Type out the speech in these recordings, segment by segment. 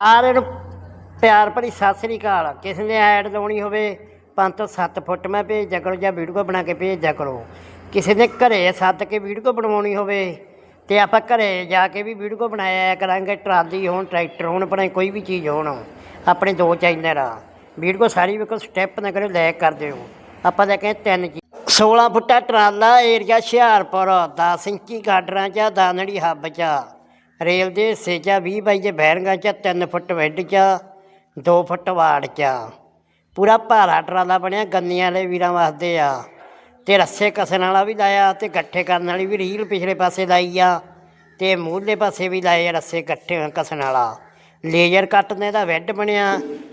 ਸਾਰਿਆਂ ਨੂੰ ਪਿਆਰ ਭਰੀ ਸਤਿ ਸ੍ਰੀ ਅਕਾਲ। ਕਿਸੇ ਨੇ ਐਡ ਲਾਉਣੀ ਹੋਵੇ ਪੰਜ ਤੋਂ 7 ਫੁੱਟ ਮੈਂ ਭੇਜਿਆ ਕਰੋ ਜਾਂ ਵੀਡੀਓ ਬਣਾ ਕੇ ਭੇਜਿਆ ਕਰੋ। ਕਿਸੇ ਨੇ ਘਰੇ ਸੱਦ ਕੇ ਵੀਡੀਓ ਬਣਵਾਉਣੀ ਹੋਵੇ ਤੇ ਆਪਾਂ ਘਰੇ ਜਾ ਕੇ ਵੀ ਵੀਡੀਓ ਬਣਾਇਆ ਕਰਾਂਗੇ ਟਰਾਲੀ ਹੋਣ ਟਰੈਕਟਰ ਹੋਣ ਆਪਣੇ ਕੋਈ ਵੀ ਚੀਜ਼ ਹੋਣ ਆਪਣੇ ਦੋ ਚੈਨਲ ਆ। ਵੀਡੀਓ ਸਾਰੀ ਵੇਖੋ ਸਟੈਪ ਨਾ ਕਰਿਓ ਲਾਈਕ ਕਰ ਦਿਓ। ਆਪਾਂ ਲੈ ਕੇ ਤਿੰਨ ਜੀ 16 ਫੁੱਟਾ ਟਰਾਲਾ ਏਰੀਆ ਹੁਸ਼ਿਆਰਪੁਰ 10 ਇੰਚੀ ਗਾਡਰਾਂ ਚ ਆ, ਦਾਨੜੀ ਹੱਬ ਚ। ਰੇਲ ਦੇ ਹਿੱਸੇ 'ਚ ਆ, 20 ਬਾਈ ਦੇ ਬੈਰਿੰਗਾਂ 'ਚ 3 ਫੁੱਟ ਵੈੱਡ 'ਚ 2 ਫੁੱਟ ਵਾੜ 'ਚ ਆ। ਪੂਰਾ ਭਾਰਾ ਟਰਾਲਾ ਬਣਿਆ ਗੰਨੀਆਂ ਵਾਲੇ ਵੀਰਾਂ ਵਾਸਤੇ ਆ। ਤੇ ਰੱਸੇ ਕਸਣ ਵਾਲਾ ਵੀ ਲਾਇਆ ਤੇ ਇਕੱਠੇ ਕਰਨ ਵਾਲੀ ਵੀ ਰੀਲ ਪਿਛਲੇ ਪਾਸੇ ਲਾਈ ਆ। ਤੇ ਮੂਹਲੇ ਪਾਸੇ ਵੀ ਲਾਏ ਆ ਰੱਸੇ ਇਕੱਠੇ ਕਸਣ ਵਾਲਾ। ਲੇਜ਼ਰ ਕੱਟ ਨੇ ਦਾ ਵੈੱਡ ਬਣਿਆ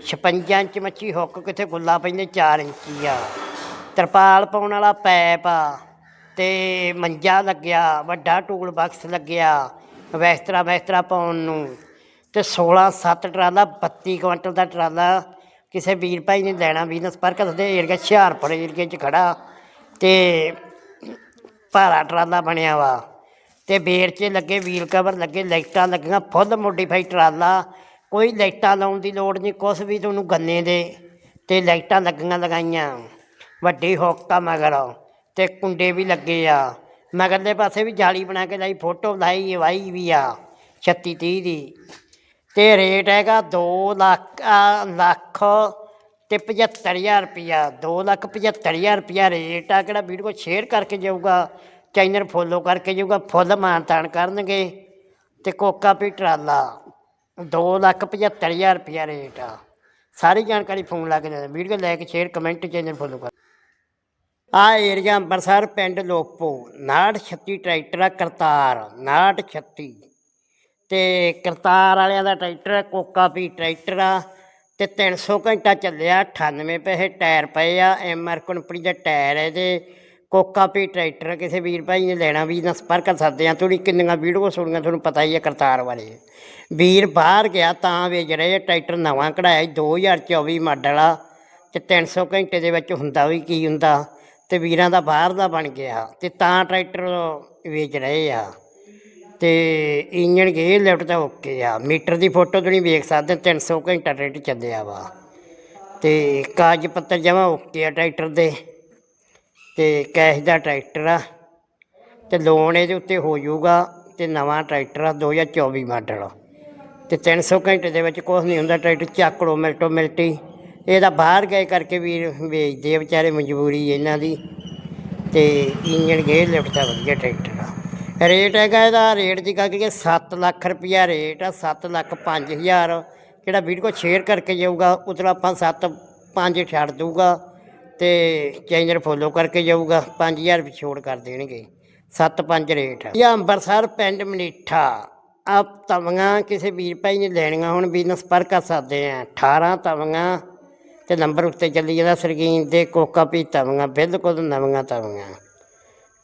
56 ਇੰਚ ਮੱਛੀ ਹੁੱਕ ਕਿਤੇ ਗੁੱਲਾ ਪੈਂਦੇ 4 ਇੰਚੀ ਆ। ਤਰਪਾਲ ਪਾਉਣ ਵਾਲਾ ਪੈਪ ਆ ਤੇ ਮੰਜਾ ਲੱਗਿਆ ਵੱਡਾ ਟੂਲ ਬਾਕਸ ਲੱਗਿਆ। ਵੈਸਤਰਾ ਵੈਸਤਰਾ ਪਾਉਣ ਨੂੰ। ਤੇ 16 7 ਟਰਾਲਾ 32 ਕੁਇੰਟਲ ਦਾ ਟਰਾਲਾ ਕਿਸੇ ਵੀਰ ਭਾਈ ਨੇ ਲੈਣਾ ਬਿਜ਼ਨਸ ਪਾਰਕ ਦੇ ਏਰੀਆ ਹੁਸ਼ਿਆਰਪੁਰ ਏਰੀਏ 'ਚ ਖੜਾ। ਤੇ ਭਾਰਾ ਟਰਾਲਾ ਬਣਿਆ ਵਾ। ਤੇ ਬੇਰ 'ਚ ਲੱਗੇ, ਵੀਲ ਕਵਰ ਲੱਗੇ, ਲਾਈਟਾਂ ਲੱਗੀਆਂ, ਫੁੱਲ ਮੋਡੀਫਾਈ ਟਰਾਲਾ। ਕੋਈ ਲਾਈਟਾਂ ਲਾਉਣ ਦੀ ਲੋੜ ਨਹੀਂ, ਕੁਛ ਵੀ ਤੁਹਾਨੂੰ ਗੰਨੇ ਦੇ। ਤੇ ਲਾਈਟਾਂ ਲੱਗੀਆਂ ਲਗਾਈਆਂ। ਵੱਡੀ ਹੁੱਕਾ ਮਗਰ। ਤੇ ਕੁੰਡੇ ਵੀ ਲੱਗੇ ਆ। ਮਗਰਲੇ ਪਾਸੇ ਵੀ ਜਾਲੀ ਬਣਾ ਕੇ ਲਾਈ ਫੋਟੋ ਲਾਈ ਵਾਈ ਵੀ ਆ 36 30 ਦੀ। ਤੇ ਰੇਟ ਹੈਗਾ 2 ਲੱਖ ਆ, ਲੱਖ ਤੇ 75000 ਰੁਪਿਆ 2 ਲੱਖ 75000 ਰੁਪਿਆ ਰੇਟ ਆ ਕਿਹੜਾ ਵੀਡੀਓ ਸ਼ੇਅਰ ਕਰਕੇ ਜਾਊਗਾ ਚੈਨਲ ਫੋਲੋ ਕਰਕੇ ਜਾਊਗਾ ਫੁੱਲ ਮਾਨਤਾਨ ਕਰਨਗੇ। ਤੇ ਕੋਕਾ ਵੀ ਟਰਾਲਾ 2 ਲੱਖ 75000 ਰੁਪਿਆ ਰੇਟ ਆ। ਸਾਰੀ ਜਾਣਕਾਰੀ ਫੋਨ ਲਾ ਕੇ ਦੇ video like share comment channel follow ਕਰ। ਆ ਏਰੀਆ ਅੰਮ੍ਰਿਤਸਰ ਪਿੰਡ ਲੋਪੋ 5936 ਟਰੈਕਟਰ ਆ ਕਰਤਾਰ 5936 ਤੇ ਕਰਤਾਰ ਵਾਲਿਆਂ ਦਾ ਟਰੈਕਟਰ ਆ ਕੋਕਾ ਵੀ ਟਰੈਕਟਰ ਆ ਤੇ 300 ਘੰਟਾ ਚੱਲਿਆ 98 ਪੈਸੇ ਟਾਇਰ ਪਏ ਆ ਐਮਆਰ ਕੰਪਨੀ ਦਾ ਟਾਇਰ ਹੈ ਇਹਦੇ। ਕੋਕਾ ਵੀ ਟਰੈਕਟਰ ਕਿਸੇ ਵੀਰ ਭਾਈ ਨੇ ਲੈਣਾ ਵੀ ਨਾ ਸੰਪਰਕ ਕਰ ਸਕਦੇ ਆ ਥੋੜੀ ਕਿੰਨੀਆਂ ਵੀਡੀਓ ਸੁਣੀਆਂ ਤੁਹਾਨੂੰ ਪਤਾ ਹੀ ਹੈ ਕਰਤਾਰ ਵਾਲੇ। ਵੀਰ ਬਾਹਰ ਗਿਆ ਤਾਂ ਵੇਚ ਰਹੇ ਆ, ਟਰੈਕਟਰ ਨਵਾਂ ਕਢਾਇਆ ਸੀ, 2024 ਮਾਡਲ ਆ ਤੇ 300 ਘੰਟੇ ਦੇ ਵਿੱਚ ਹੁੰਦਾ ਵੀ ਕੀ ਹੁੰਦਾ। ਤੇ ਵੀਰਾਂ ਦਾ ਬਾਹਰ ਦਾ ਬਣ ਗਿਆ ਤੇ ਤਾਂ ਟਰੈਕਟਰ ਵੇਚ ਰਹੇ ਆ। ਤੇ ਇੰਜਣ ਗੇਅਰ ਲਿਫਟ ਤਾਂ ਓਕੇ ਆ। ਮੀਟਰ ਦੀ ਫੋਟੋ ਤੁਸੀਂ ਵੇਖ ਸਕਦੇ 300 ਘੰਟਾ ਰੇਟ ਚੱਲਿਆ ਵਾ। ਤੇ ਕਾਗਜ਼ ਪੱਤਰ ਜਮਾ ਓਕੇ ਆ ਟਰੈਕਟਰ ਦੇ। ਤੇ ਕੈਸ਼ ਦਾ ਟਰੈਕਟਰ ਆ। ਤੇ ਲੋਨ ਇਹਦੇ ਉੱਤੇ ਹੋ ਜਾਊਗਾ ਤੇ ਨਵਾਂ ਟਰੈਕਟਰ ਆ 2024 ਮਾਡਲ। ਤੇ 300 ਘੰਟੇ ਦੇ ਵਿੱਚ ਕੁਛ ਨਹੀਂ ਹੁੰਦਾ, ਟਰੈਕਟਰ ਚੱਕ ਲਓ, ਮਿਲਟੋ ਮਿਲਟੀ। ਇਹਦਾ ਬਾਹਰ ਗਏ ਕਰਕੇ ਵੀਰ ਵੇਚਦੇ ਆ ਵਿਚਾਰੇ ਮਜਬੂਰੀ ਇਹਨਾਂ ਦੀ ਤੇ ਇੰਜਣ ਗੇਅਰ ਲਿਫਟ ਦਾ ਵਧੀਆ ਟਰੈਕਟਰ ਆ। ਰੇਟ ਹੈਗਾ ਇਹਦਾ, ਰੇਟ ਦੀ ਗੱਲ ਕਰੀਏ 7 ਲੱਖ ਰੁਪਿਆ ਰੇਟ ਆ 7 ਲੱਖ 5000 ਜਿਹੜਾ ਵੀਡੀਓ ਸ਼ੇਅਰ ਕਰਕੇ ਜਾਊਗਾ ਉਤਰਾ ਆਪਾਂ 7 5 ਛੱਡ ਦਊਗਾ ਤੇ ਚੈਨਲ ਫੋਲੋ ਕਰਕੇ ਜਾਊਗਾ 5000 ਰੁਪਏ ਛੋੜ ਕਰ ਦੇਣਗੇ। 7 5 ਰੇਟ ਆ। ਇਹ ਅੰਬਰਸਰ ਪਿੰਡ ਮਨੀਠਾ। ਆਪ ਤਵੀਆਂ ਕਿਸੇ ਵੀਰ ਭਾਈ ਨੇ ਲੈਣੀਆਂ ਹੁਣ ਬਿਜ਼ਨਸ ਪਰ ਕਰ ਸਕਦੇ ਆ। 18 ਤਵੀਆਂ ਤੇ ਨੰਬਰ ਉੱਤੇ ਚੱਲੀ ਜਾਂਦਾ ਸਰਗੀਨ ਦੇ ਕੋਕਾ ਪੀ ਤਵੀਆਂ, ਬਿਲਕੁਲ ਨਵੀਆਂ ਤਵੀਆਂ।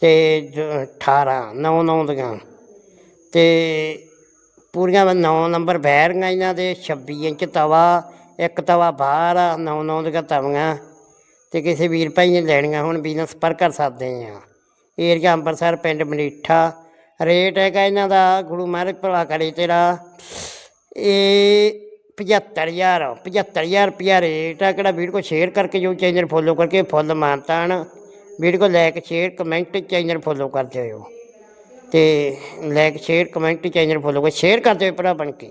ਤੇ ਜ- 18 9 9 ਦੀਆਂ। ਤੇ ਪੂਰੀਆਂ 9 ਨੰਬਰ ਬੈਰੀਆਂ ਇਹਨਾਂ ਦੇ 26 ਇੰਚ ਤਵਾ, ਇੱਕ ਤਵਾ ਬਾਹਰ ਆ 9 9 ਦੀਆਂ ਤਵੀਆਂ। ਤੇ ਕਿਸੇ ਵੀਰ ਭਾਈ ਨੇ ਲੈਣੀਆਂ ਹੁਣ ਬਿਜ਼ਨਸ ਪਰ ਕਰ ਸਕਦੇ ਆ। ਏਰੀਆ ਅੰਮ੍ਰਿਤਸਰ ਪਿੰਡ ਮਲੀਠਾ ਰੇਟ ਹੈਗਾ ਇਹਨਾਂ ਦਾ, ਗੁਰੂ ਮਹਾਰਾਜ ਭਲਾ ਕਰੇ ਤੇਰਾ। ਇਹ 75000 75000 ਰੁਪਿਆ ਰੇਟ ਆ, ਕਿਹੜਾ ਵੀਡੀਓ ਸ਼ੇਅਰ ਕਰਕੇ ਜੋ ਚੈਨਲ ਫੋਲੋ ਕਰਕੇ ਫੁੱਲ ਮਾਨਤਾਨ video like share comment channel follow ਕਰਦੇ ਹੋ ਤੇ like share comment channel follow ਕਰ ਸ਼ੇਅਰ ਕਰਦੇ ਹੋਏ ਭਰਾ ਬਣ ਕੇ।